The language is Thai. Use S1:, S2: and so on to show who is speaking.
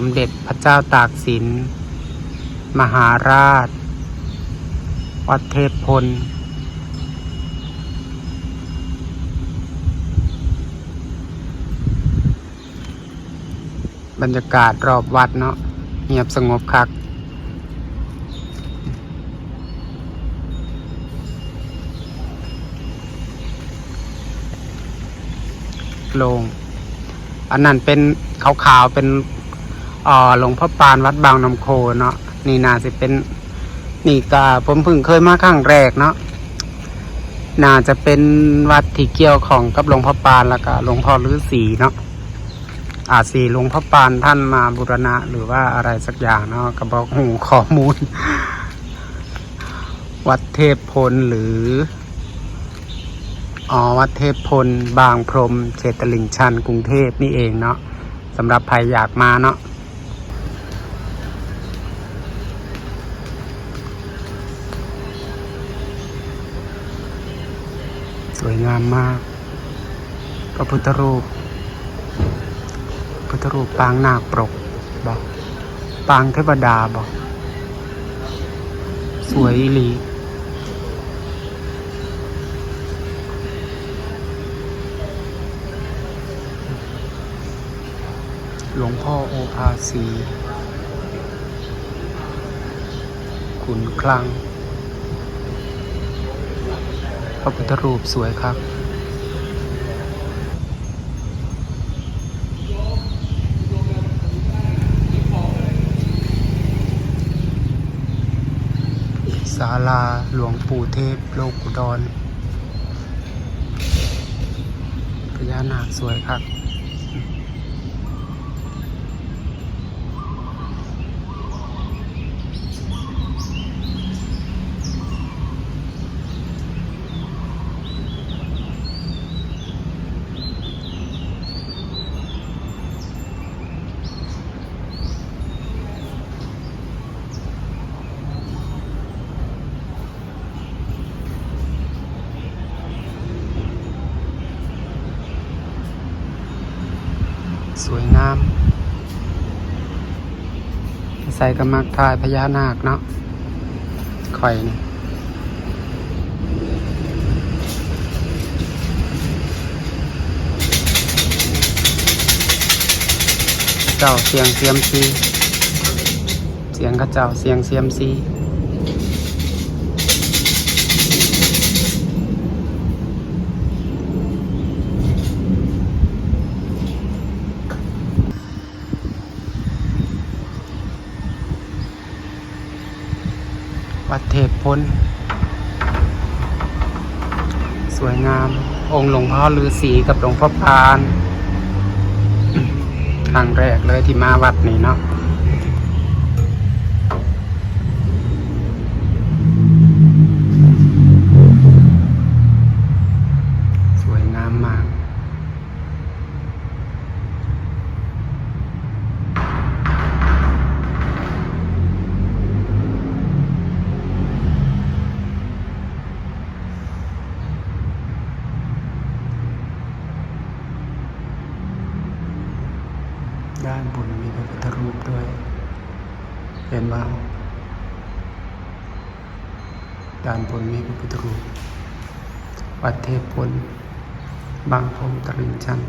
S1: สมเด็จพระเจ้าตากสิน มหาราช วัดเทพพล บรรยากาศรอบวัดเนาะเงียบสงบคักโลงอันนั้นเป็นขาวๆเป็น อ่อหลวงพ่อปานวัดบางน้ำโคเนาะนี่นาสิเป็นนี่ก็ผมเพิ่งเคยมาครั้งแรกเนาะน่าจะเป็นวัดที่เกี่ยวของกับหลวงพ่อปานแล้วก็หลวงพ่อฤาษีเนาะอาจสีหลวงพ่อปานท่านมาบูรณะ หรือว่าอะไรสักอย่างเนาะก็บอกหูข้อมูล วัดเทพพลหรืออ๋อวัดเทพพล บางพรมเขตตลิ่งชันกรุงเทพนี่เองเนาะสำหรับใครอยากมาเนาะ สวยงามมาก พระพุทธรูป พุทธรูปปางนาคปรกบอกปางเทวดาบอก สวยหลีหลวงพ่อโอภาสีขุนคลัง ระพุทธรูปสวยครับศาลาหลวงปู่เทพโลกอุดรพญานาคสวยครับ สวยงามใส่กระมักทายพญานาคเนาะคอยนี่เจ้าเสียงเสียมซี เสียงกระเจ้าเสียงเสียมซี วัดเทพพลสวยงาม องค์หลวงพ่อฤาษีกับหลวงพ่อปาน ครั้งแรกเลยที่มาวัดนี้เนาะ ด้านบนมีพระพุทธรูปด้วย เห็นบ้าด้านบนมีพระพุทธรูป วัดเทพพลบางพรมตลิ่งชัน